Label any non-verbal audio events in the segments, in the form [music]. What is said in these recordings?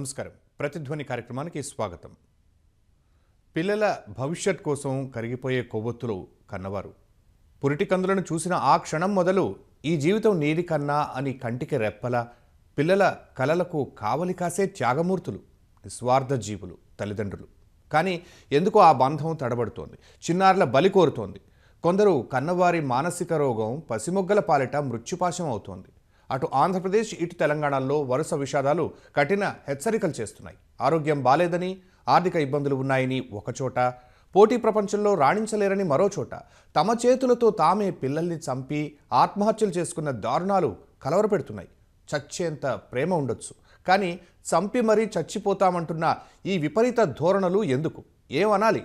నమస్కారం. ప్రతిధ్వని కార్యక్రమానికి స్వాగతం. పిల్లల భవిష్యత్ కోసం కరిగిపోయే కొవ్వొత్తులు కన్నవారు. పురిటి కందులను చూసిన ఆ క్షణం మొదలు ఈ జీవితం నీది కన్నా అని కంటికి రెప్పల పిల్లల కలలకు కావలి కాసే త్యాగమూర్తులు నిస్వార్థ జీవులు తల్లిదండ్రులు. కానీ ఎందుకో ఆ బంధం తడబడుతోంది. చిన్నారుల బలి కోరుతోంది. కొందరు కన్నవారి మానసిక రోగం పసిమొగ్గల పాలిట మృత్యుపాశం అవుతోంది. అటు ఆంధ్రప్రదేశ్ ఇటు తెలంగాణలో వరుస విషాదాలు కఠిన హెచ్చరికలు చేస్తున్నాయి. ఆరోగ్యం బాలేదని ఆర్థిక ఇబ్బందులు ఉన్నాయని ఒకచోట పోటీ ప్రపంచంలో రాణించలేరని మరో చోట తమ చేతులతో తామే పిల్లల్ని చంపి ఆత్మహత్యలు చేసుకున్న దారుణాలు కలవరపెడుతున్నాయి. చచ్చేంత ప్రేమ ఉండొచ్చు. కానీ చంపి మరీ చచ్చిపోతామంటున్న ఈ విపరీత ధోరణులు ఎందుకు? ఏమనాలి?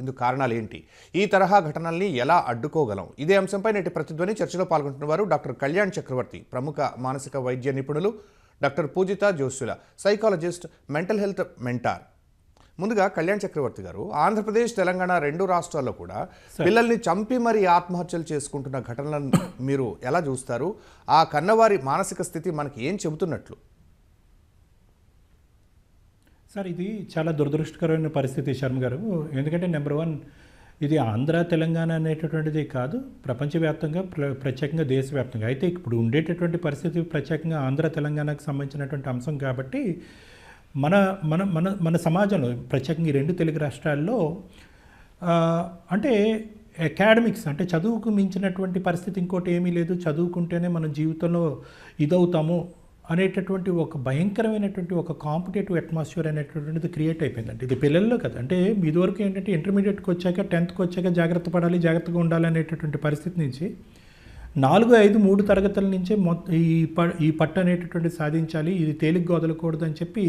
ఇందుకు కారణాలు ఏంటి ఈ తరహా ఘటనల్ని ఎలా అడ్డుకోగలం? ఇదే అంశంపై నేటి ప్రతిధ్వని చర్చలో పాల్గొంటున్న వారు డాక్టర్ కళ్యాణ్ చక్రవర్తి ప్రముఖ మానసిక వైద్య నిపుణులు doctor Poojitha Josyula psychologist mental health mentor. ముందుగా కళ్యాణ్ చక్రవర్తి గారు ఆంధ్రప్రదేశ్ తెలంగాణ రెండు రాష్ట్రాల్లో కూడా పిల్లల్ని చంపి మరీ ఆత్మహత్యలు చేసుకుంటున్న ఘటనలను మీరు ఎలా చూస్తారు? ఆ కన్నవారి మానసిక స్థితి మనకి ఏం చెబుతున్నట్లు? సార్ ఇది చాలా దురదృష్టకరమైన పరిస్థితి శర్మ గారు. ఎందుకంటే నెంబర్ వన్ ఇది ఆంధ్ర తెలంగాణ అనేటటువంటిది కాదు ప్రపంచవ్యాప్తంగా ప్ర ప్రత్యేకంగా దేశవ్యాప్తంగా. అయితే ఇప్పుడు ఉండేటటువంటి పరిస్థితి ప్రత్యేకంగా ఆంధ్ర తెలంగాణకు సంబంధించినటువంటి అంశం కాబట్టి మన మన మన మన సమాజంలో ప్రత్యేకంగా ఈ రెండు తెలుగు రాష్ట్రాల్లో అంటే అకాడమిక్స్ అంటే చదువుకు మించినటువంటి పరిస్థితి ఇంకోటి ఏమీ లేదు. చదువుకుంటేనే మనం జీవితంలో ఇదవుతాము. అనేటటువంటి ఒక భయంకరమైనటువంటి ఒక కాంపిటేటివ్ అట్మాస్ఫియర్ అనేటటువంటిది క్రియేట్ అయిపోయిందండి. ఇది పిల్లల్లో కదా. అంటే ఇదివరకు ఏంటంటే ఇంటర్మీడియట్కి వచ్చాక టెన్త్కి వచ్చాక జాగ్రత్త పడాలి జాగ్రత్తగా ఉండాలి అనేటటువంటి పరిస్థితి నుంచి నాలుగు ఐదు మూడు తరగతుల నుంచే మొత్తం ఈ ప ఈ పట్టు అనేటటువంటి సాధించాలి ఇది తేలిగ్గా వదలకూడదు అని చెప్పి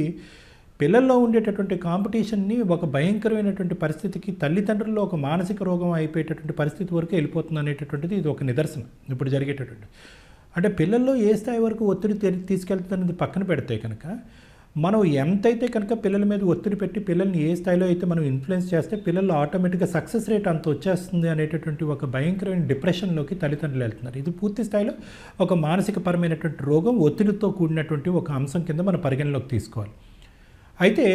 పిల్లల్లో ఉండేటటువంటి కాంపిటీషన్ని ఒక భయంకరమైనటువంటి పరిస్థితికి తల్లిదండ్రుల్లో ఒక మానసిక రోగం అయిపోయేటటువంటి పరిస్థితి వరకు వెళ్ళిపోతుంది అనేటటువంటిది ఇది ఒక నిదర్శనం. ఇప్పుడు జరిగేటటువంటి అంటే పిల్లల్లో ఏ స్థాయి వరకు ఒత్తిడి తీసుకెళ్తుందనేది పక్కన పెడితే కనుక మనం ఎంతైతే కనుక పిల్లల మీద ఒత్తిడి పెట్టి పిల్లల్ని ఏ స్థాయిలో అయితే మనం ఇన్ఫ్లుయెన్స్ చేస్తే పిల్లలు ఆటోమేటిక్గా సక్సెస్ రేట్ అంత వచ్చేస్తుంది అనేటటువంటి ఒక భయంకరమైన డిప్రెషన్లోకి తల్లిదండ్రులు వెళ్తున్నారు. ఇది పూర్తి స్థాయిలో ఒక మానసిక పరమైనటువంటి రోగం ఒత్తిడితో కూడినటువంటి ఒక అంశం కింద మనం పరిగణలోకి తీసుకోవాలి. అయితే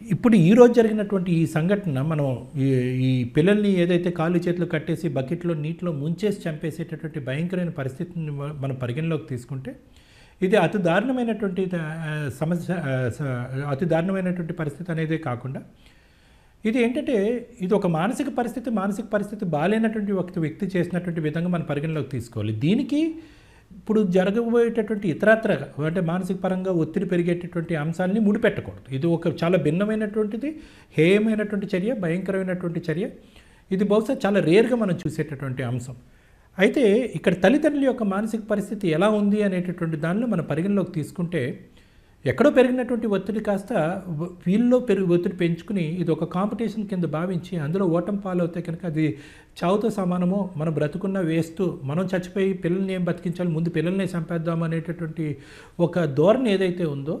ఇప్పుడు ఈ రోజు జరిగినటువంటి ఈ సంఘటన మనం ఈ ఈ పిల్లల్ని ఏదైతే కాళ్ళు చేతులు కట్టేసి బకెట్లో నీటిలో ముంచేసి చంపేసేటటువంటి భయంకరమైన పరిస్థితిని మనం పరిగణలోకి తీసుకుంటే ఇది అతి దారుణమైనటువంటి సమస్య అతి దారుణమైనటువంటి పరిస్థితి అనేదే కాకుండా ఇది ఏంటంటే ఇది ఒక మానసిక పరిస్థితి మానసిక పరిస్థితి బాగాలేనటువంటి ఒక వ్యక్తి చేసినటువంటి విధంగా మనం పరిగణలోకి తీసుకోవాలి. దీనికి ఇప్పుడు జరగబోయేటటువంటి ఇతరత్ర అంటే మానసిక పరంగా ఒత్తిడి పెరిగేటటువంటి అంశాలని ముడిపెట్టకూడదు. ఇది ఒక చాలా భిన్నమైనటువంటిది హేయమైనటువంటి చర్య భయంకరమైనటువంటి చర్య. ఇది బహుశా చాలా రేర్గా మనం చూసేటటువంటి అంశం. అయితే ఇక్కడ తల్లిదండ్రుల యొక్క మానసిక పరిస్థితి ఎలా ఉంది అనేటటువంటి దానిలో మనం పరిగణలోకి తీసుకుంటే ఎక్కడో పెరిగినటువంటి ఒత్తిడి కాస్త వ- వీళ్ళలో పెరుగు ఒత్తిడి పెంచుకుని ఇది ఒక కాంపిటీషన్ కింద భావించి అందులో ఓటం పాలవుతే కనుక అది చావుతో సమానము మనం బ్రతుకున్న వేస్తూ మనం చచ్చిపోయి పిల్లల్ని ఏం బతికించాలి ముందు పిల్లల్ని చంపేద్దాం అనేటటువంటి ఒక ధోరణి ఏదైతే ఉందో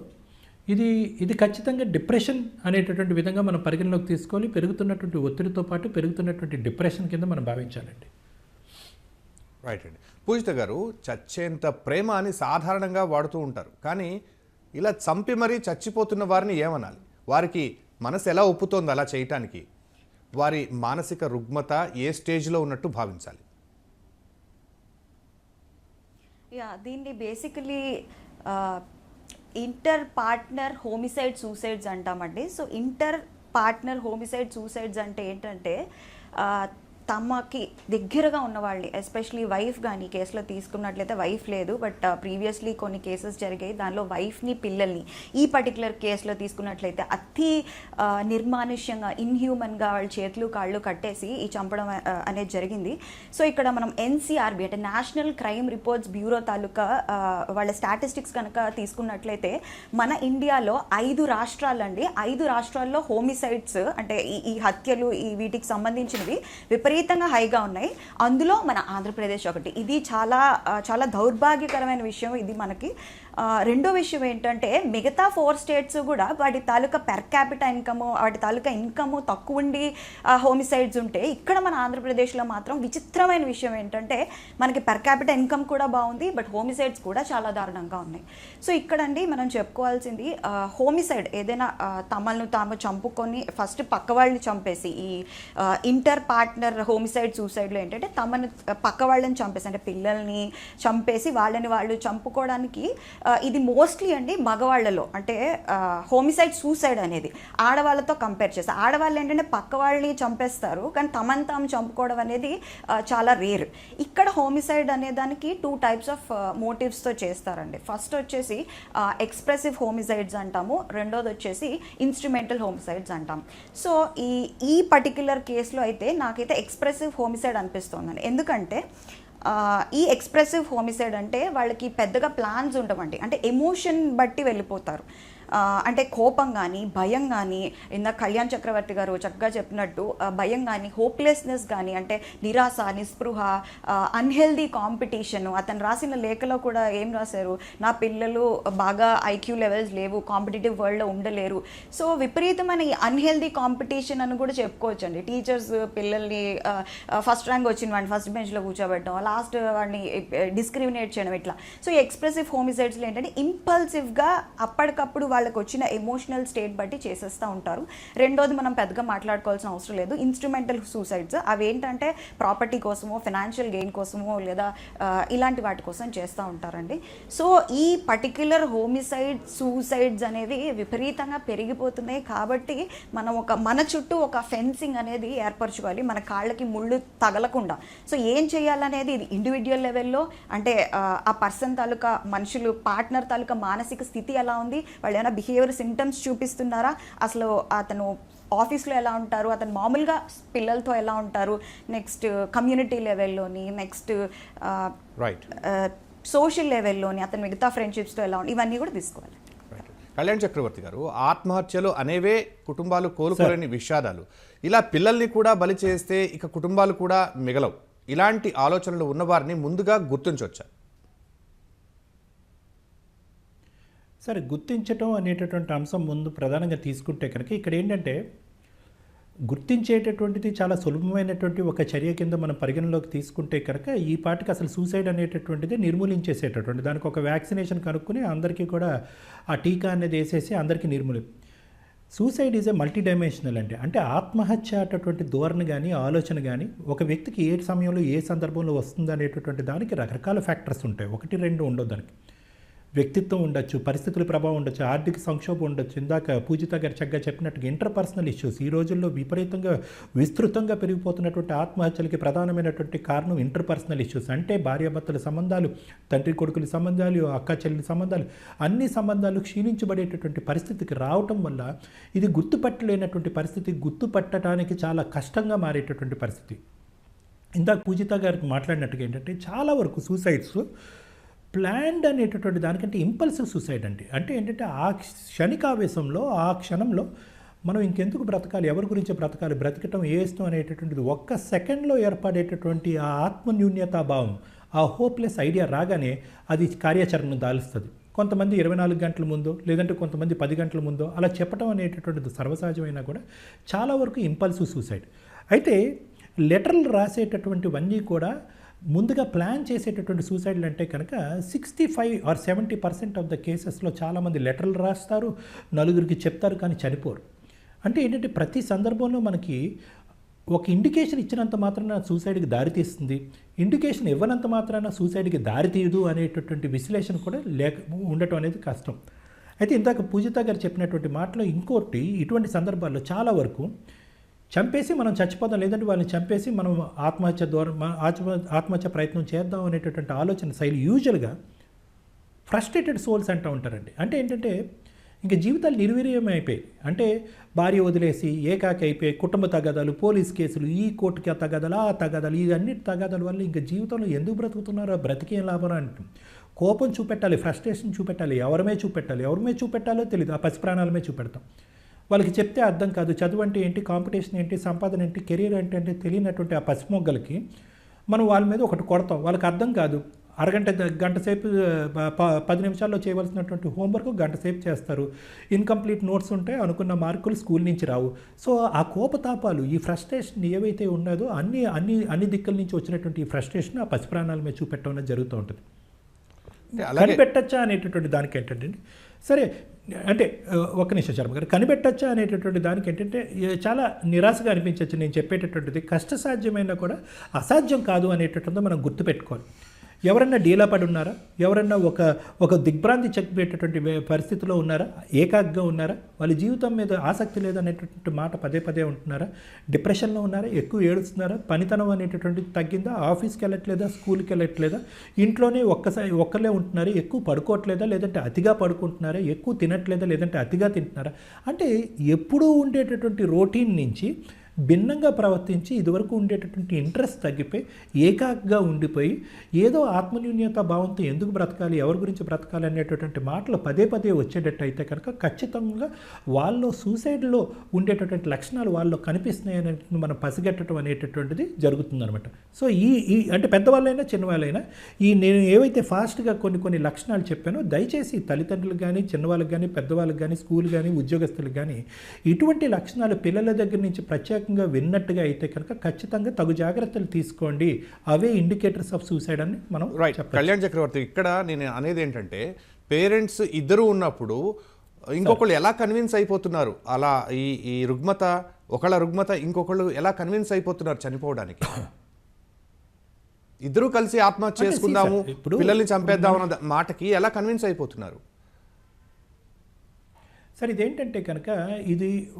ఇది ఇది ఖచ్చితంగా డిప్రెషన్ అనేటటువంటి విధంగా మనం పరిగణలోకి తీసుకోవాలి. పెరుగుతున్నటువంటి ఒత్తిడితో పాటు పెరుగుతున్నటువంటి డిప్రెషన్ కింద మనం భావించాలండి. రైట్ అండి. పూజిత గారు చచ్చేంత ప్రేమ అని సాధారణంగా వాడుతూ ఉంటారు. కానీ ఇలా చంపి మరీ చచ్చిపోతున్న వారిని ఏమనాలి? వారికి మనసు ఎలా ఒప్పుతోంది అలా చేయటానికి? వారి మానసిక రుగ్మత ఏ స్టేజ్లో ఉన్నట్టు భావించాలి? యా దీన్ని basically inter partner homicide suicides అంటామండి. So inter partner homicide suicides అంటే ఏంటంటే తమకి దగ్గరగా ఉన్న వాళ్ళని ఎస్పెషలీ వైఫ్ కానీ కేసులో తీసుకున్నట్లయితే వైఫ్ లేదు బట్ ప్రీవియస్లీ కొన్ని కేసెస్ జరిగాయి. దానిలో వైఫ్ని పిల్లల్ని ఈ పర్టికులర్ కేసులో తీసుకున్నట్లయితే అతి నిర్మానుష్యంగా ఇన్హ్యూమన్గా వాళ్ళ చేతులు కాళ్ళు కట్టేసి ఈ చంపడం అనేది జరిగింది. సో ఇక్కడ మనం ఎన్సీఆర్బి అంటే నేషనల్ క్రైమ్ రిపోర్ట్స్ బ్యూరో తాలూకా వాళ్ళ స్టాటిస్టిక్స్ కనుక తీసుకున్నట్లయితే మన ఇండియాలో ఐదు రాష్ట్రాలండి. ఐదు రాష్ట్రాల్లో హోమిసైడ్స్ అంటే ఈ ఈ హత్యలు ఈ వీటికి సంబంధించినవి విపరీతంగా హైగా ఉన్నాయి. అందులో మన ఆంధ్రప్రదేశ్ ఒకటి. ఇది చాలా చాలా దౌర్భాగ్యకరమైన విషయం. ఇది మనకి రెండో విషయం ఏంటంటే మిగతా ఫోర్ స్టేట్స్ కూడా వాటి తాలూకా పెర్ క్యాపిటల్ ఇన్కమ్ వాటి తాలూకా ఇన్కమ్ తక్కువ ఉండి హోమిసైడ్స్ ఉంటే ఇక్కడ మన ఆంధ్రప్రదేశ్లో మాత్రం విచిత్రమైన విషయం ఏంటంటే మనకి పెర్ క్యాపిటల్ ఇన్కమ్ కూడా బాగుంది బట్ హోమిసైడ్స్ కూడా చాలా దారుణంగా ఉన్నాయి. సో ఇక్కడండి మనం చెప్పుకోవాల్సింది హోమిసైడ్ ఏదైనా తమలను తాము చంపుకొని ఫస్ట్ పక్క వాళ్ళని చంపేసి ఈ ఇంటర్ పార్ట్నర్ హోమిసైడ్ సూసైడ్లో ఏంటంటే తమను పక్క వాళ్ళని చంపేసి అంటే పిల్లల్ని చంపేసి వాళ్ళని వాళ్ళు చంపుకోవడానికి ఇది మోస్ట్లీ అండి మగవాళ్ళలో. అంటే హోమిసైడ్ సూసైడ్ అనేది. ఆడవాళ్ళతో కంపేర్ చేస్తారు ఆడవాళ్ళు ఏంటంటే పక్క వాళ్ళని చంపేస్తారు కానీ తమను తాము చంపుకోవడం అనేది చాలా రేర్ ఇక్కడ హోమిసైడ్ అనే దానికి టూ టైప్స్ ఆఫ్ మోటివ్స్తో చేస్తారండి. ఫస్ట్ వచ్చేసి ఎక్స్ప్రెసివ్ హోమిసైడ్స్ అంటాము. రెండోది వచ్చేసి ఇన్స్ట్రుమెంటల్ హోమిసైడ్స్ అంటాం సో ఈ ఈ పర్టిక్యులర్ కేసులో అయితే నాకైతే ఎక్స్ప్రెసివ్ హోమిసైడ్ అనిపిస్తుందండి. ఎందుకంటే ఈ ఎక్స్ప్రెసివ్ హోమిసైడ్ అంటే వాళ్ళకి పెద్దగా ప్లాన్స్ ఉండవండి. అంటే ఎమోషన్ బట్టి వెళ్ళిపోతారు. అంటే కోపం కానీ భయం కానీ ఇందాక కళ్యాణ్ చక్రవర్తి గారు చక్కగా చెప్పినట్టు భయం కానీ హోప్లెస్నెస్ కానీ అంటే నిరాశ నిస్పృహ అన్హెల్దీ కాంపిటీషన్ అతను రాసిన లేఖలో కూడా ఏం రాశారు? నా పిల్లలు బాగా ఐక్యూ లెవెల్స్ లేవు కాంపిటేటివ్ వరల్డ్లో ఉండలేరు. సో విపరీతమైన ఈ అన్హెల్దీ కాంపిటీషన్ అని కూడా చెప్పుకోవచ్చు అండి టీచర్స్ పిల్లల్ని ఫస్ట్ ర్యాంక్ వచ్చిన వాడిని ఫస్ట్ బెంచ్లో కూర్చోబెట్టడం లాస్ట్ వాడిని డిస్క్రిమినేట్ చేయడం ఇట్లా. సో ఎక్స్ప్రెసివ్ హోమిసైడ్స్లో ఏంటంటే ఇంపల్సివ్గా అప్పటికప్పుడు వాళ్ళకి వచ్చిన ఎమోషనల్ స్టేట్ బట్టి చేసేస్తూ ఉంటారు. రెండోది మనం పెద్దగా మాట్లాడుకోవాల్సిన అవసరం లేదు. ఇన్స్ట్రుమెంటల్ సూసైడ్స్ అవి ఏంటంటే ప్రాపర్టీ కోసమో ఫినాన్షియల్ గెయిన్ కోసమో లేదా ఇలాంటి వాటి కోసం చేస్తూ ఉంటారండి. సో ఈ పర్టిక్యులర్ హోమిసైడ్ సూసైడ్స్ అనేవి విపరీతంగా పెరిగిపోతున్నాయి కాబట్టి మనం ఒక మన చుట్టూ ఒక ఫెన్సింగ్ అనేది ఏర్పరచుకోవాలి. మన కాళ్ళకి ముళ్ళు తగలకుండా. సో ఏం చేయాలనేది ఇది ఇండివిజువల్ లెవెల్లో అంటే ఆ, ఆ పర్సన్ తాలూకా మనుషులు పార్ట్నర్ తాలూకా మానసిక స్థితి ఎలా ఉంది? వాళ్ళు ఏమైనా బిహేవియర్ సిమ్టమ్స్ చూపిస్తున్నారా? అసలు అతను ఆఫీస్లో ఎలా ఉంటారు? అతను మామూలుగా పిల్లలతో ఎలా ఉంటారు? నెక్స్ట్ కమ్యూనిటీ లెవెల్లోని నెక్స్ట్ రైట్ సోషల్ లెవెల్లోని అతను మిగతా ఫ్రెండ్షిప్స్తో ఎలా ఉంది ఇవన్నీ కూడా తీసుకోవాలి. కళ్యాణ్ చక్రవర్తి గారు ఆత్మహత్యలు అనేవే కుటుంబాలు కోలుకోలేని విషాదాలు. ఇలా పిల్లల్ని కూడా బలి చేస్తే ఇక కుటుంబాలు కూడా మిగలవు. ఇలాంటి ఆలోచనలు ఉన్నవారిని ముందుగా గుర్తించవచ్చా సరే గుర్తించటం అనేటటువంటి అంశం ముందు ప్రధానంగా తీసుకుంటే కనుక ఇక్కడ ఏంటంటే గుర్తించేటటువంటిది చాలా సులభమైనటువంటి ఒక చర్య కింద మనం పరిగణలోకి తీసుకుంటే కనుక ఈ పాటికి అసలు సూసైడ్ అనేటటువంటిది నిర్మూలించేసేటటువంటి దానికి ఒక వ్యాక్సినేషన్ కనుక్కొని అందరికీ కూడా ఆ టీకా అనేది వేసేసి అందరికీ నిర్మూలి suicide is a multi dimensional అండి. అంటే ఆత్మహత్య అటువంటి ధోరణి కానీ ఆలోచన కానీ ఒక వ్యక్తికి ఏ సమయంలో ఏ సందర్భంలో వస్తుంది అనేటటువంటి దానికి రకరకాల ఫ్యాక్టర్స్ ఉంటాయి. ఒకటి రెండు ఉండవు దానికి. వ్యక్తిత్వం ఉండొచ్చు పరిస్థితుల ప్రభావం ఉండొచ్చు ఆర్థిక సంక్షోభం ఉండొచ్చు. ఇందాక పూజిత గారు చక్కగా చెప్పినట్టుగా ఇంటర్పర్సనల్ ఇష్యూస్ ఈ రోజుల్లో విపరీతంగా విస్తృతంగా పెరిగిపోతున్నటువంటి ఆత్మహత్యలకి ప్రధానమైనటువంటి కారణం ఇంటర్పర్సనల్ ఇష్యూస్. అంటే భార్యాభర్తల సంబంధాలు తండ్రి కొడుకుల సంబంధాలు అక్క చెల్లి సంబంధాలు అన్ని సంబంధాలు క్షీణించబడేటటువంటి పరిస్థితికి రావటం వల్ల ఇది గుర్తుపట్టలేనటువంటి పరిస్థితి గుర్తుపట్టడానికి చాలా కష్టంగా మారేటటువంటి పరిస్థితి. ఇందాక పూజిత గారికి మాట్లాడినట్టుగా ఏంటంటే చాలా వరకు సూసైడ్స్ ప్లాన్డ్ అనేటటువంటి దానికంటే ఇంపల్సివ్ సూసైడ్ అండి. అంటే ఏంటంటే ఆ క్షణికావేశంలో ఆ క్షణంలో మనం ఇంకెందుకు బ్రతకాలి? ఎవరి గురించి బ్రతకాలి? బ్రతకటం ఏ ఇష్టం అనేటటువంటిది ఒక్క సెకండ్లో ఏర్పడేటటువంటి ఆ ఆత్మన్యూన్యతా భావం ఆ హోప్లెస్ ఐడియా రాగానే అది కార్యాచరణను దాలుస్తుంది. కొంతమంది ఇరవై నాలుగు గంటల ముందో లేదంటే కొంతమంది పది గంటల ముందో అలా చెప్పడం అనేటటువంటిది సర్వసహజమైనా కూడా చాలా వరకు ఇంపల్సివ్ సూసైడ్. అయితే లెటర్లు రాసేటటువంటివన్నీ కూడా ముందుగా ప్లాన్ చేసేటటువంటి సూసైడ్లు అంటే కనుక sixty five or seventy percent of the కేసెస్లో చాలామంది లెటర్లు రాస్తారు నలుగురికి చెప్తారు కానీ చనిపోరు. అంటే ఏంటంటే ప్రతి సందర్భంలో మనకి ఒక ఇండికేషన్ ఇచ్చినంత మాత్రాన సూసైడ్కి దారితీస్తుంది ఇండికేషన్ ఇవ్వనంత మాత్రాన సూసైడ్కి దారితీయదు అనేటటువంటి విశ్లేషణ కూడా లేక ఉండటం అనేది కష్టం. అయితే ఇందాక పూజిత గారు చెప్పినటువంటి మాటలో ఇంకోటి ఇటువంటి సందర్భాల్లో చాలా వరకు చంపేసి మనం చచ్చిపోదాం లేదంటే వాళ్ళని చంపేసి మనం ఆత్మహత్య ద్వారా ఆత్మ ఆత్మహత్య ప్రయత్నం చేద్దాం అనేటటువంటి ఆలోచన శైలి యూజువల్గా ఫ్రస్ట్రేటెడ్ సోల్స్ అంటూ ఉంటారండి. అంటే ఏంటంటే ఇంక జీవితాలు నిర్వీర్యం అయిపోయాయి. అంటే భార్య వదిలేసి ఏకాకి అయిపోయి కుటుంబ తగాదాలు పోలీస్ కేసులు ఈ కోర్టుకి ఆ తగాదాలు ఆ తగాదాలు ఇవన్నిటి అన్నిటి తగాదాల వల్ల ఇంకా జీవితంలో ఎందుకు బ్రతుకుతున్నారో బ్రతికేం లాభం అంటే. కోపం చూపెట్టాలి ఫ్రస్ట్రేషన్ చూపెట్టాలి ఎవరమే చూపెట్టాలి ఎవరమే చూపెట్టాలో తెలియదు ఆ పసి ప్రాణాలమే చూపెడతాం. వాళ్ళకి చెప్తే అర్థం కాదు. చదువు అంటే ఏంటి? కాంపిటీషన్ ఏంటి? సంపాదన ఏంటి? కెరీర్ ఏంటి? అంటే తెలియనటువంటి ఆ పసిమొగ్గలకి మనం వాళ్ళ మీద ఒకటి కొడతాం. వాళ్ళకి అర్థం కాదు. అరగంట గంట సేపు పది నిమిషాల్లో చేయవలసినటువంటి హోంవర్క్ గంట సేపు చేస్తారు. ఇన్కంప్లీట్ నోట్స్ ఉంటే అనుకున్న మార్కులు స్కూల్ నుంచి రావు. సో ఆ కోపతాపాలు ఈ ఫ్రస్ట్రేషన్ ఏవైతే ఉన్నదో అన్ని అన్ని అన్ని దిక్కుల నుంచి వచ్చినటువంటి ఈ ఫ్రస్ట్రేషన్ ఆ పసిప్రాణాల మీద చూపెట్టడం జరుగుతూ ఉంటుంది. కనిపెట్టచ్చా అనేటటువంటి దానికి ఏంటంటే సరే అంటే ఒక ఒక్క నిమిషం శర్మ గారు కనిపెట్టచ్చా అనేటటువంటి దానికి ఏంటంటే చాలా నిరాశగా అనిపించవచ్చు నేను చెప్పేటటువంటిది. కష్టసాధ్యమైనా కూడా అసాధ్యం కాదు అనేటటువంటిది మనం గుర్తుపెట్టుకోవాలి. ఎవరన్నా డీలా పడి ఉన్నారా? ఎవరన్నా ఒక ఒక దిగ్భ్రాంతి చెప్పేటటువంటి పరిస్థితిలో ఉన్నారా? ఏకాగ్గా ఉన్నారా? వాళ్ళ జీవితం మీద ఆసక్తి లేదనేటటువంటి మాట పదే పదే ఉంటున్నారా? డిప్రెషన్లో ఉన్నారా? ఎక్కువ ఏడుస్తున్నారా? పనితనం అనేటటువంటిది తగ్గిందా? ఆఫీస్కి వెళ్ళట్లేదా? స్కూల్కి వెళ్ళట్లేదా? ఇంట్లోనే ఒక్కసారి ఒక్కలే ఉంటున్నారా? ఎక్కువ పడుకోవట్లేదా? లేదంటే అతిగా పడుకుంటున్నారా? ఎక్కువ తినట్లేదా? లేదంటే అతిగా తింటున్నారా? అంటే ఎప్పుడూ ఉండేటటువంటి రొటీన్ నుంచి భిన్నంగా ప్రవర్తించి ఇదివరకు ఉండేటటువంటి ఇంట్రెస్ట్ తగ్గిపోయి ఏకాగ్గా ఉండిపోయి ఏదో ఆత్మన్యూన్యత భావంతో ఎందుకు బ్రతకాలి ఎవరి గురించి బ్రతకాలి అనేటటువంటి మాటలు పదే పదే వచ్చేటట్టు అయితే కనుక ఖచ్చితంగా వాళ్ళలో సూసైడ్లో ఉండేటటువంటి లక్షణాలు వాళ్ళలో కనిపిస్తున్నాయి మనం పసిగట్టడం అనేటటువంటిది జరుగుతుందనమాట సో ఈ ఈ అంటే పెద్దవాళ్ళైనా చిన్నవాళ్ళైనా ఈ నేను ఏవైతే ఫాస్ట్గా కొన్ని కొన్ని లక్షణాలు చెప్పానో దయచేసి తల్లిదండ్రులకు కానీ చిన్నవాళ్ళకి కానీ పెద్దవాళ్ళకి కానీ స్కూల్ కానీ ఉద్యోగస్తులకు కానీ ఇటువంటి లక్షణాలు పిల్లల దగ్గర నుంచి ప్రత్యేక ప్రత్యేకంగా విన్నట్టుగా అయితే కనుక ఖచ్చితంగా తగు జాగ్రత్తలు తీసుకోండి. అవే ఇండికేటర్స్ ఆఫ్ సూసైడ్ అని మనం రైట్ కళ్యాణ్ చక్రవర్తి ఇక్కడ నేను అనేది ఏంటంటే పేరెంట్స్ ఇద్దరు ఉన్నప్పుడు ఇంకొకళ్ళు ఎలా కన్విన్స్ అయిపోతున్నారు? అలా ఈ ఈ రుగ్మత ఒకళ్ళ రుగ్మత ఇంకొకళ్ళు ఎలా కన్విన్స్ అయిపోతున్నారు చనిపోవడానికి? ఇద్దరూ కలిసి ఆత్మహత్య చేసుకుందాము పిల్లల్ని చంపేద్దాం అన్న మాటకి ఎలా కన్విన్స్ అయిపోతున్నారు? సరే ఇదేంటంటే కనుక ఇది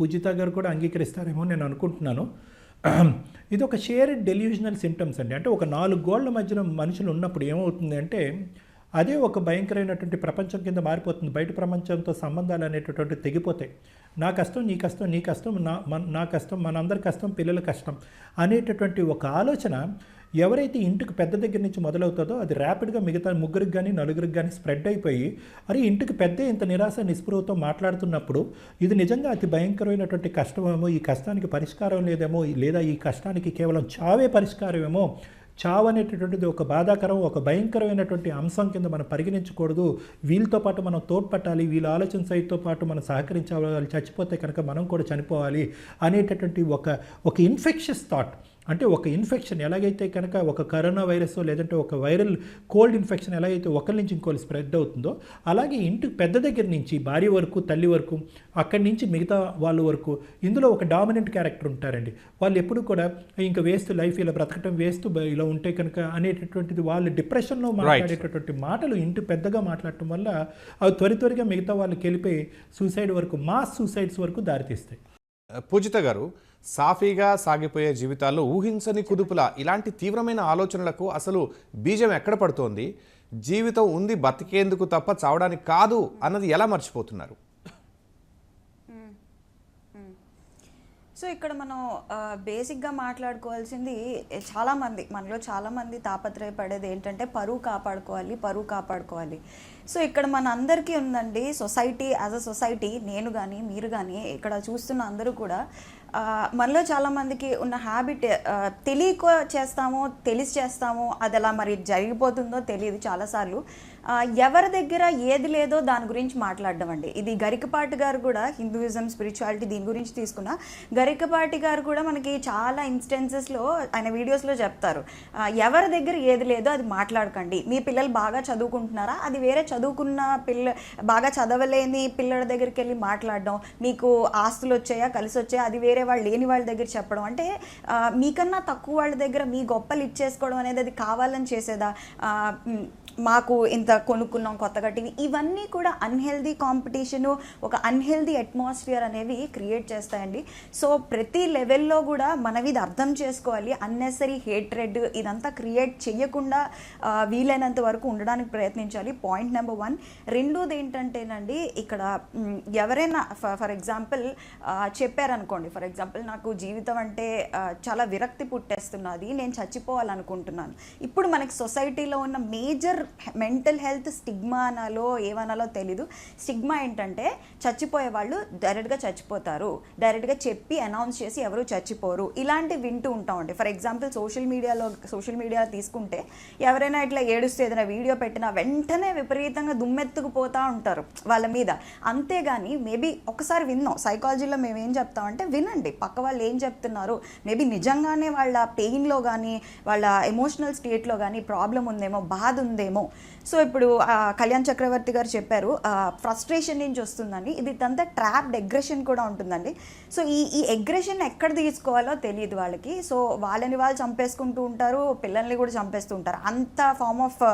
పూజిత గారు కూడా అంగీకరిస్తారేమో నేను అనుకుంటున్నాను. [clears throat] ఇది ఒక షేర్డ్ డెల్యూజనల్ సిమ్టమ్స్ అండి. అంటే ఒక నాలుగు గోళ్ళ మధ్యన మనుషులు ఉన్నప్పుడు ఏమవుతుంది అంటే అదే ఒక భయంకరమైనటువంటి ప్రపంచం కింద మారిపోతుంది. బయట ప్రపంచంతో సంబంధాలు అనేటటువంటి తెగిపోతాయి. నా కష్టం నీ కష్టం నీ కష్టం నా మన- నా కష్టం మనందరి కష్టం పిల్లల కష్టం అనేటటువంటి ఒక ఆలోచన ఎవరైతే ఇంటికి పెద్ద దగ్గర నుంచి మొదలవుతుందో అది ర్యాపిడ్గా మిగతా ముగ్గురికి కానీ నలుగురికి కానీ స్ప్రెడ్ అయిపోయి అరే ఇంటికి పెద్ద ఇంత నిరాశ నిస్పృహతో మాట్లాడుతున్నప్పుడు ఇది నిజంగా అతి భయంకరమైనటువంటి కష్టమేమో ఈ కష్టానికి పరిష్కారం లేదేమో లేదా ఈ కష్టానికి కేవలం చావే పరిష్కారమేమో చావు అనేటటువంటిది ఒక బాధాకరం ఒక భయంకరమైనటువంటి అంశం కింద మనం పరిగణించకూడదు. వీళ్ళతో పాటు మనం తోడ్పట్టాలి వీళ్ళ ఆలోచన సైతో పాటు మనం సహకరించాలి చచ్చిపోతే కనుక మనం కూడా చనిపోవాలి అనేటటువంటి ఒక ఒక ఇన్ఫెక్షస్ థాట్ అంటే ఒక ఇన్ఫెక్షన్ ఎలాగైతే కనుక ఒక కరోనా వైరస్ లేదంటే ఒక వైరల్ కోల్డ్ ఇన్ఫెక్షన్ ఎలాగైతే ఒకరి నుంచి ఇంకోటి స్ప్రెడ్ అవుతుందో అలాగే ఇంటి పెద్ద దగ్గర నుంచి భార్య వరకు తల్లి వరకు అక్కడి నుంచి మిగతా వాళ్ళ వరకు ఇందులో ఒక డామినెంట్ క్యారెక్టర్ ఉంటారండి. వాళ్ళు ఎప్పుడు కూడా ఇంకా వేస్ట్ లైఫ్ ఇలా బ్రతకటం వేస్ట్ ఇలా ఉంటే కనుక అనేటటువంటిది వాళ్ళు డిప్రెషన్లో మాట్లాడేటటువంటి మాటలు ఇంటి పెద్దగా మాట్లాడటం వల్ల అవి త్వరి త్వరగా మిగతా వాళ్ళకి వెళ్ళిపోయి సూసైడ్ వరకు మాస్ సూసైడ్స్ వరకు దారితీస్తాయి. పూజిత గారు సాఫీగా సాగిపోయే జీవితాల్లో ఊహించని కుదుపుల ఇలాంటి తీవ్రమైన ఆలోచనలకు అసలు బీజం ఎక్కడ పడుతోంది? జీవితం ఉంది బతికేందుకు తప్ప చావడానికి కాదు అన్నది ఎలా మర్చిపోతున్నారు? సో ఇక్కడ మనం బేసిక్గా మాట్లాడుకోవాల్సింది చాలామంది మనలో చాలామంది తాపత్రయపడేది ఏంటంటే పరువు కాపాడుకోవాలి పరువు కాపాడుకోవాలి. సో ఇక్కడ మన అందరికీ ఉందండి సొసైటీ యాజ్ అ సొసైటీ నేను కానీ మీరు కానీ ఇక్కడ చూస్తున్న అందరూ కూడా మనలో చాలామందికి ఉన్న హ్యాబిట్ తెలియక చేస్తామో తెలిసి చేస్తాము అది అలా మరి జరిగిపోతుందో తెలియదు చాలాసార్లు. ఎవరి దగ్గర ఏది లేదో దాని గురించి మాట్లాడడం అండి. ఇది గరికపాటి గారు కూడా హిందూయిజం స్పిరిచువాలిటీ దీని గురించి తీసుకున్న గరికపాటి గారు కూడా మనకి చాలా ఇన్స్టెన్సెస్లో ఆయన వీడియోస్లో చెప్తారు. ఎవరి దగ్గర ఏది లేదో అది మాట్లాడకండి. మీ పిల్లలు బాగా చదువుకుంటున్నారా? అది వేరే చదువుకున్న పిల్ల బాగా చదవలేని పిల్లల దగ్గరికి వెళ్ళి మాట్లాడడం మీకు ఆస్తులు వచ్చాయా కలిసి వచ్చాయా అది వేరే వాళ్ళు లేని వాళ్ళ దగ్గర చెప్పడం. అంటే మీకన్నా తక్కువ వాళ్ళ దగ్గర మీ గొప్పలు ఇచ్చేసుకోవడం అనేది అది కావాలని చేసేదా? మాకు ఇంత కొనుక్కున్నాం కొత్తగా టీవీ ఇవన్నీ కూడా అన్హెల్దీ కాంపిటీషను ఒక అన్హెల్దీ అట్మాస్ఫియర్ అనేవి క్రియేట్ చేస్తాయండి. సో ప్రతి లెవెల్లో కూడా మనం ఇది అర్థం చేసుకోవాలి. అన్నెసరీ హేట్రెడ్ ఇదంతా క్రియేట్ చేయకుండా వీలైనంత వరకు ఉండడానికి ప్రయత్నించాలి. పాయింట్ నెంబర్ వన్ రెండోది ఏంటంటేనండి ఇక్కడ ఎవరైనా ఫర్ ఎగ్జాంపుల్ చెప్పారనుకోండి. ఫర్ ఎగ్జాంపుల్ నాకు జీవితం అంటే చాలా విరక్తి పుట్టేస్తున్నది. నేను చచ్చిపోవాలనుకుంటున్నాను. ఇప్పుడు మనకి సొసైటీలో ఉన్న మేజర్ మెంటల్ హెల్త్ స్టిగ్మా అనాలో ఏమనాలో తెలీదు. స్టిగ్మా ఏంటంటే చచ్చిపోయే వాళ్ళు డైరెక్ట్గా చచ్చిపోతారు. డైరెక్ట్గా చెప్పి అనౌన్స్ చేసి ఎవరు చచ్చిపోరు. ఇలాంటివి వింటూ ఉంటామండి ఫర్ ఎగ్జాంపుల్ సోషల్ మీడియాలో సోషల్ మీడియా తీసుకుంటే ఎవరైనా ఇట్లా ఏడుస్తే ఏదైనా వీడియో పెట్టినా వెంటనే విపరీతంగా దుమ్మెత్తుకుపోతూ ఉంటారు వాళ్ళ మీద. అంతేగాని మేబీ ఒకసారి విన్నాం. సైకాలజీలో మేము ఏం చెప్తామంటే వినండి. పక్క వాళ్ళు ఏం చెప్తున్నారు? మేబీ నిజంగానే వాళ్ళ పెయిన్లో కానీ వాళ్ళ ఎమోషనల్ స్టేట్లో కానీ ప్రాబ్లం ఉందేమో బాధ ఉందేమో సో ఇప్పుడు కళ్యాణ్ చక్రవర్తి గారు చెప్పారు ఫ్రస్ట్రేషన్ నుంచి వస్తుందని ఇది అంతా ట్రాప్డ్ ఎగ్రెషన్ కూడా ఉంటుందండి. సో ఈ ఈ ఎగ్రెషన్ ఎక్కడ తీసుకోవాలో తెలియదు వాళ్ళకి. సో వాళ్ళని వాళ్ళు చంపేసుకుంటూ ఉంటారు పిల్లల్ని కూడా చంపేస్తూ ఉంటారు. అంత ఫార్మ్ ఆఫ్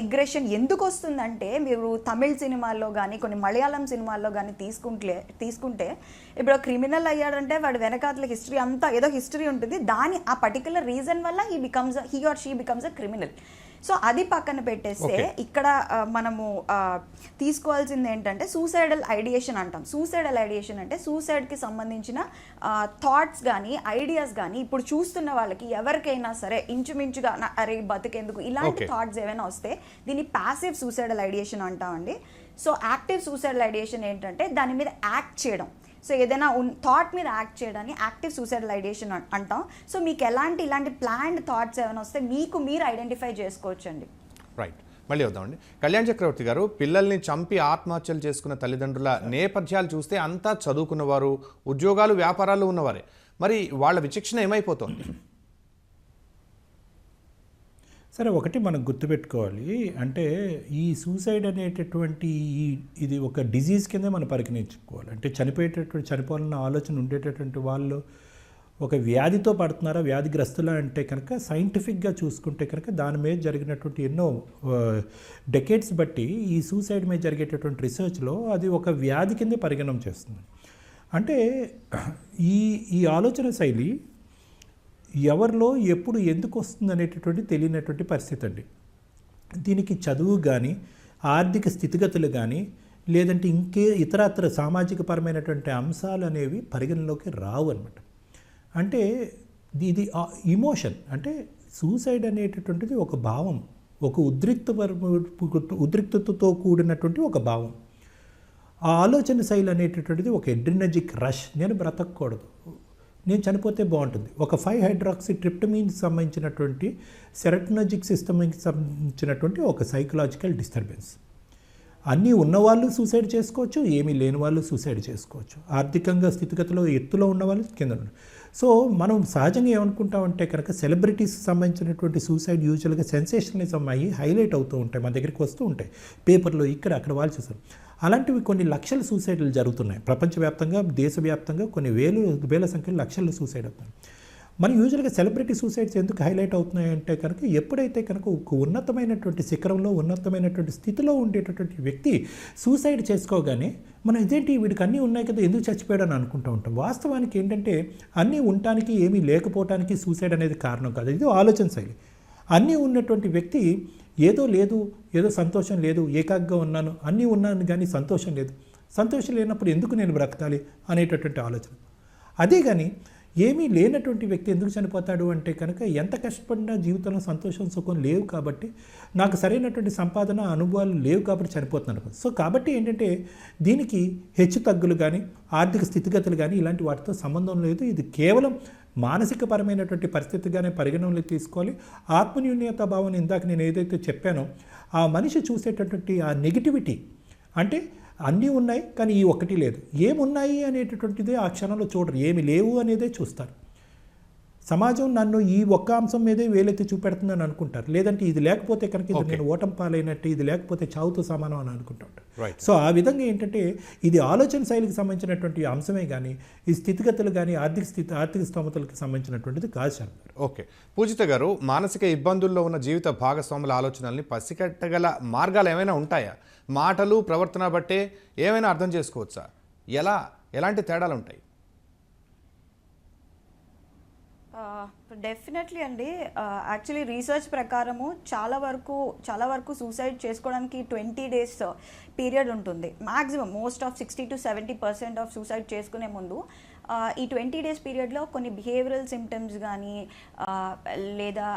ఎగ్రెషన్ ఎందుకు వస్తుందంటే మీరు తమిళ్ సినిమాల్లో కానీ కొన్ని మలయాళం సినిమాల్లో కానీ తీసుకుంటే తీసుకుంటే ఇప్పుడు క్రిమినల్ అయ్యాడంటే వాడు వెనకాతల హిస్టరీ అంతా ఏదో హిస్టరీ ఉంటుంది. దాని ఆ పర్టికులర్ రీజన్ వల్ల he becomes he or she becomes a criminal so అది పక్కన పెట్టేస్తే. ఇక్కడ మనము తీసుకోవాల్సింది ఏంటంటే సూసైడల్ ఐడియేషన్ అంటాం సూసైడల్ ఐడియేషన్ అంటే సూసైడ్కి సంబంధించిన థాట్స్ కానీ ఐడియాస్ కానీ ఇప్పుడు చూస్తున్న వాళ్ళకి ఎవరికైనా సరే ఇంచుమించుగా "నా- అరే బతికేందుకు ఇలాంటి. థాట్స్ ఏమైనా వస్తే దీన్ని ప్యాసివ్ సూసైడల్ ఐడియేషన్ అంటామండి సో యాక్టివ్ సూసైడల్ ఐడియేషన్ ఏంటంటే దాని మీద యాక్ట్ చేయడం సో ఏదైనా థాట్ మీద యాక్ట్ చేయడాన్ని యాక్టివ్ సూసైడల్ ఐడియేషన్ అంటాం. సో మీకు ఎలాంటి ఇలాంటి ప్లాన్డ్ థాట్స్ ఏమైనా వస్తే మీకు మీరు ఐడెంటిఫై చేసుకోవచ్చండి. రైట్ మళ్ళీ వద్దామండి. కళ్యాణ్ చక్రవర్తి గారు పిల్లల్ని చంపి ఆత్మహత్యలు చేసుకున్న తల్లిదండ్రుల నేపథ్యాలు చూస్తే అంతా చదువుకున్నవారు ఉద్యోగాలు వ్యాపారాలు ఉన్నవారే. మరి వాళ్ళ విచక్షణ ఏమైపోతుంది? సరే ఒకటి మనం గుర్తుపెట్టుకోవాలి. అంటే ఈ సూసైడ్ అనేటటువంటి ఈ ఇది ఒక డిజీజ్ కింద మనం పరిగణించుకోవాలి. అంటే చనిపోయేటటువంటి చనిపోవాలన్న ఆలోచన ఉండేటటువంటి వాళ్ళు ఒక వ్యాధితో పడుతున్నారా? వ్యాధిగ్రస్తులా అంటే కనుక సైంటిఫిక్గా చూసుకుంటే కనుక దాని మీద జరిగినటువంటి ఎన్నో డెకేట్స్ బట్టి ఈ సూసైడ్ మీద జరిగేటటువంటి రీసెర్చ్లో అది ఒక వ్యాధి కింద పరిగణం చేస్తుంది. అంటే ఈ ఈ ఆలోచన శైలి ఎవరిలో ఎప్పుడు ఎందుకు వస్తుంది అనేటటువంటి తెలియనటువంటి పరిస్థితి అండి దీనికి చదువు కానీ ఆర్థిక స్థితిగతులు కానీ లేదంటే ఇంకే ఇతరత్ర సామాజిక పరమైనటువంటి అంశాలు అనేవి పరిగణలోకి రావు అనమాట అంటే ఇది ఇమోషన్ అంటే సూసైడ్ అనేటటువంటిది ఒక భావం ఒక ఉద్రిక్త ఉద్రిక్తతతో కూడినటువంటి ఒక భావం. ఆ ఆలోచన శైలి అనేటటువంటిది ఒక ఎడ్రినజిక్ రష్ నేను బ్రతకూడదు నేను చనిపోతే బాగుంటుంది. ఒక ఫైవ్ హైడ్రాక్సీ ట్రిప్టమీన్ సంబంధించినటువంటి సెరటనజిక్ సిస్టమ్కి సంబంధించినటువంటి ఒక సైకలాజికల్ డిస్టర్బెన్స్. అన్నీ ఉన్నవాళ్ళు సూసైడ్ చేసుకోవచ్చు ఏమీ లేని వాళ్ళు సూసైడ్ చేసుకోవచ్చు. ఆర్థికంగా స్థితిగతిలో ఎత్తులో ఉన్నవాళ్ళు కింద సో మనం సహజంగా ఏమనుకుంటామంటే కనుక సెలబ్రిటీస్ సంబంధించినటువంటి సూసైడ్ యూజువల్గా సెన్సేషనలిజం అయ్యి హైలైట్ అవుతూ ఉంటాయి మన దగ్గరికి వస్తూ ఉంటాయి. పేపర్లో ఇక్కడ అక్కడ వాళ్ళు చూస్తారు అలాంటివి కొన్ని లక్షల సూసైడ్లు జరుగుతున్నాయి. ప్రపంచవ్యాప్తంగా దేశవ్యాప్తంగా కొన్ని వేలు వేల సంఖ్యలో లక్షల సూసైడ్ అవుతున్నాయి. మన యూజువల్గా సెలబ్రిటీ సూసైడ్స్ ఎందుకు హైలైట్ అవుతున్నాయంటే కనుక ఎప్పుడైతే కనుక ఒక ఉన్నతమైనటువంటి శిఖరంలో ఉన్నతమైనటువంటి స్థితిలో ఉండేటటువంటి వ్యక్తి సూసైడ్ చేసుకోగానే మనం ఇదేంటి వీడికి అన్నీ ఉన్నాయి కదా ఎందుకు చచ్చిపోయాడని అనుకుంటూ ఉంటాం. వాస్తవానికి ఏంటంటే అన్నీ ఉండటానికి ఏమీ లేకపోవటానికి సూసైడ్ అనేది కారణం కాదు. ఇది ఆలోచన శైలి. అన్నీ ఉన్నటువంటి వ్యక్తి ఏదో లేదు ఏదో సంతోషం లేదు ఏకాగ్గా ఉన్నాను అన్నీ ఉన్నాను కానీ సంతోషం లేదు. సంతోషం లేనప్పుడు ఎందుకు నేను బ్రతకాలి అనేటటువంటి ఆలోచన. అదే కానీ ఏమీ లేనటువంటి వ్యక్తి ఎందుకు చనిపోతాడు అంటే కనుక ఎంత కష్టపడినా జీవితంలో సంతోషం సుఖం లేవు కాబట్టి నాకు సరైనటువంటి సంపాదన అనుభవాలు లేవు కాబట్టి చనిపోతున్నాను సో కాబట్టి ఏంటంటే దీనికి హెచ్చు తగ్గులు కానీ ఆర్థిక స్థితిగతులు కానీ ఇలాంటి వాటితో సంబంధం లేదు. ఇది కేవలం మానసిక పరమైనటువంటి పరిస్థితిగానే పరిగణనలోకి తీసుకోవాలి. ఆత్మన్యూన్యత భావం ఇందాక నేను ఏదైతే చెప్పానో ఆ మనిషి చూసేటటువంటి ఆ నెగిటివిటీ అంటే అన్నీ ఉన్నాయి కానీ ఈ ఒక్కటి లేదు. ఏమున్నాయి అనేటటువంటిదే ఆ క్షణంలో చూడరు. ఏమి లేవు అనేదే చూస్తారు. సమాజం నన్ను ఈ ఒక్క అంశం మీదే వేలెత్తి చూపెడుతుందని అనుకుంటారు. లేదంటే ఇది లేకపోతే కనుక ఇది. నేను ఓటం పాలైనట్టు ఇది లేకపోతే చావుతో సమానం అని అనుకుంటుంటారు. సో ఆ విధంగా ఏంటంటే ఇది ఆలోచన శైలికి సంబంధించినటువంటి అంశమే కానీ ఈ స్థితిగతులు కానీ ఆర్థిక స్థితి ఆర్థిక స్తోమతలకు సంబంధించినటువంటిది కాదు శర్మ ఓకే. పూజిత గారు మానసిక ఇబ్బందుల్లో ఉన్న జీవిత భాగస్వాముల ఆలోచనల్ని పసికట్టగల మార్గాలు ఏమైనా ఉంటాయా? మాటలు ప్రవర్తన బట్టే ఏమైనా అర్థం చేసుకోవచ్చా? ఎలా? ఎలాంటి తేడాలు ఉంటాయి? డెఫినెట్లీ అండి. యాక్చువల్లీ రీసెర్చ్ ప్రకారము చాలా వరకు చాలా వరకు సూసైడ్ చేసుకోవడానికి ట్వంటీ డేస్ పీరియడ్ ఉంటుంది. Maximum most of sixty to seventy percent of suicide చేసుకునే ముందు ఈ ట్వంటీ డేస్ పీరియడ్లో కొన్ని బిహేవియరల్ సిమ్టమ్స్ కానీ లేదా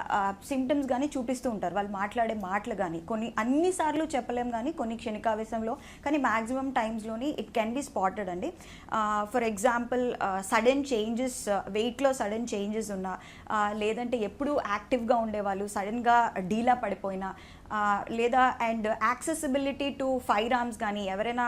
సిమ్టమ్స్ కానీ చూపిస్తూ ఉంటారు. వాళ్ళు మాట్లాడే మాటలు కానీ కొన్ని అన్నిసార్లు చెప్పలేం కానీ కొన్ని క్షణికావేశంలో కానీ మ్యాక్సిమం టైమ్స్లోని ఇట్ కెన్ బి స్పాటెడ్ అండి. ఫర్ ఎగ్జాంపుల్ సడన్ చేంజెస్ వెయిట్లో సడన్ చేంజెస్ ఉన్నా లేదంటే ఎప్పుడూ యాక్టివ్గా ఉండేవాళ్ళు సడన్గా డీలా పడిపోయినా లేదా and accessibility to firearms కానీ ఎవరైనా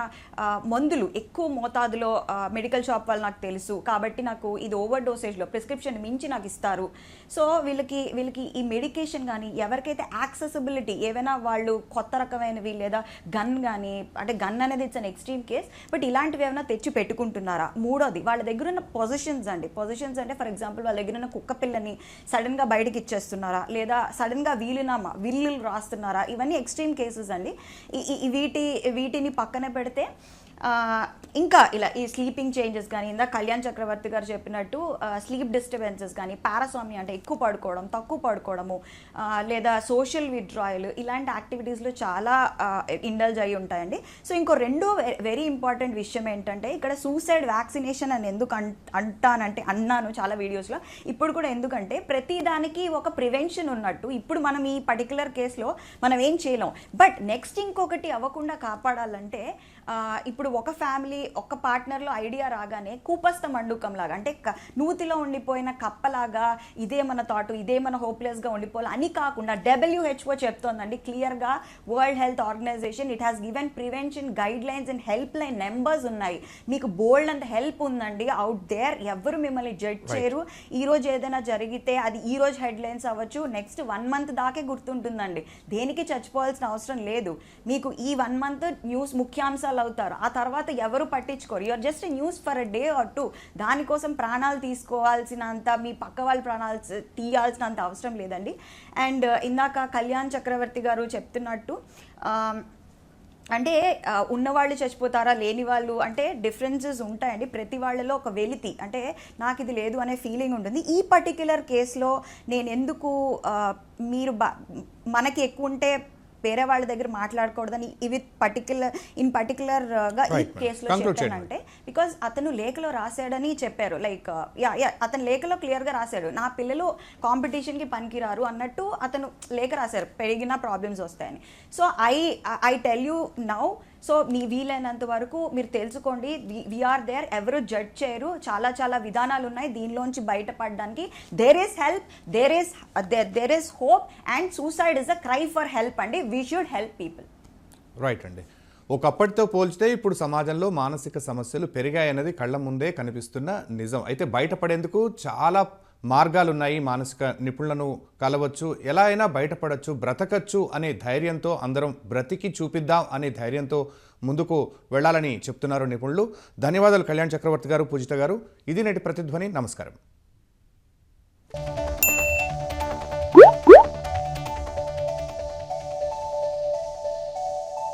మందులు ఎక్కువ మోతాదులో మెడికల్ షాప్ వాళ్ళు నాకు తెలుసు. కాబట్టి నాకు ఇది ఓవర్ డోసేజ్లో ప్రిస్క్రిప్షన్ మించి నాకు ఇస్తారు. సో వీళ్ళకి వీళ్ళకి ఈ మెడికేషన్ కానీ ఎవరికైతే యాక్సెసిబిలిటీ ఏవైనా వాళ్ళు కొత్త రకమైనవి లేదా గన్ కానీ అంటే గన్ అనేది it's an extreme case but ఇలాంటివి ఏమైనా తెచ్చి పెట్టుకుంటున్నారా? మూడోది వాళ్ళ దగ్గర ఉన్న పొజిషన్స్ అండి. పొజిషన్స్ అంటే ఫర్ ఎగ్జాంపుల్ వాళ్ళ దగ్గర ఉన్న కుక్క పిల్లని సడన్గా బయటకి ఇచ్చేస్తున్నారా? లేదా సడన్గా వీలునామా విల్లులు రాస్తున్నారా? ఇవన్నీ ఎక్స్ట్రీమ్ కేసెస్ అండి. వీటి వీటిని పక్కన పెడితే ఇంకా ఇలా ఈ స్లీపింగ్ చేంజెస్ కానీ ఇందా కళ్యాణ్ చక్రవర్తి గారు చెప్పినట్టు స్లీప్ డిస్టర్బెన్సెస్ కానీ పారాసామి అంటే ఎక్కువ పడుకోవడం తక్కువ పడుకోవడము లేదా సోషల్ విత్డ్రాయల్ ఇలాంటి యాక్టివిటీస్లో చాలా ఇండల్జ్ అయి ఉంటాయండి. సో ఇంకో రెండో వెరీ ఇంపార్టెంట్ విషయం ఏంటంటే ఇక్కడ సూసైడ్ వ్యాక్సినేషన్ అని ఎందుకు అన్- అంటానంటే అన్నాను చాలా వీడియోస్లో ఇప్పుడు కూడా ఎందుకంటే ప్రతి దానికి ఒక ప్రివెన్షన్ ఉన్నట్టు ఇప్పుడు మనం ఈ పర్టికులర్ కేసులో మనం ఏం చేయలేం. బట్ నెక్స్ట్ ఇంకొకటి అవ్వకుండా కాపాడాలంటే ఇప్పుడు ఇప్పుడు ఒక ఫ్యామిలీ ఒక పార్ట్నర్లో ఐడియా రాగానే కూపస్థ మండుకం లాగా అంటే నూతిలో ఉండిపోయిన కప్పలాగా ఇదే మన థాట్ ఇదే మన హోప్లెస్గా ఉండిపోవాలి అని కాకుండా డబ్ల్యూహెచ్ఓ చెప్తోందండి క్లియర్గా World Health Organization it has given prevention guidelines and helpline numbers ఉన్నాయి. మీకు బోల్డ్ అంత హెల్ప్ ఉందండి. అవుట్ దేర్ ఎవరు మిమ్మల్ని జడ్జ్ చేయరు. ఈ రోజు ఏదైనా జరిగితే అది ఈ రోజు హెడ్ లైన్స్ అవ్వచ్చు. నెక్స్ట్ వన్ మంత్ దాకే గుర్తుంటుందండి. దేనికి చచ్చిపోవాల్సిన అవసరం లేదు. మీకు ఈ వన్ మంత్ న్యూస్ ముఖ్యాంశాలు అవుతారు. ఆ తర్వాత ఎవరు పట్టించుకోరు. You're just news for a day or two దానికోసం ప్రాణాలు తీసుకోవాల్సినంత మీ పక్క వాళ్ళ ప్రాణాలు తీయాల్సినంత అవసరం లేదండి. అండ్ uh, ఇందాక కళ్యాణ్ చక్రవర్తి గారు చెప్తున్నట్టు అంటే ఉన్నవాళ్ళు చచ్చిపోతారా లేని వాళ్ళు అంటే డిఫరెన్సెస్ ఉంటాయండి. ప్రతి వాళ్ళలో ఒక వెలితి అంటే నాకు ఇది లేదు అనే ఫీలింగ్ ఉంటుంది. ఈ పర్టిక్యులర్ కేసులో నేను ఎందుకు మీరు బ మనకి ఎక్కువ ఉంటే వేరే వాళ్ళ దగ్గర మాట్లాడకూడదని ఇవి పర్టికులర్ ఇన్ పర్టికులర్గా ఈ. కేసులో చెప్పానంటే బికాజ్ అతను లేఖలో రాశాడని చెప్పారు. లైక్ యా యా అతను లేఖలో క్లియర్గా రాశాడు. నా పిల్లలు కాంపిటీషన్కి పనికిరారు అన్నట్టు అతను లేఖ రాశారు. పెరిగిన ప్రాబ్లమ్స్ వస్తాయని. So I I tell you now so మీ వీలైనంత వరకు మీరు తెలుసుకోండి. వీఆర్ దేర్ ఎవరు జడ్జ్ చేయరు. చాలా చాలా విధానాలు ఉన్నాయి. దీనిలోంచి బయటపడడానికి there is help there is there is hope and suicide is a cry for help అండి. We should help people right అండి. ఒకప్పటితో పోల్చితే ఇప్పుడు సమాజంలో మానసిక సమస్యలు పెరిగాయన్నది కళ్ళ ముందే కనిపిస్తున్న నిజం. అయితే బయటపడేందుకు చాలా మార్గాలున్నాయి మానసిక నిపుణులను కలవచ్చు ఎలా అయినా బయటపడచ్చు బ్రతకచ్చు అనే ధైర్యంతో అందరం బ్రతికి చూపిద్దాం అనే ధైర్యంతో ముందుకు వెళ్ళాలని చెప్తున్నారు నిపుణులు. ధన్యవాదాలు కళ్యాణ్ చక్రవర్తి గారు పూజిత గారు. ఇది నేటి ప్రతిధ్వని. నమస్కారం.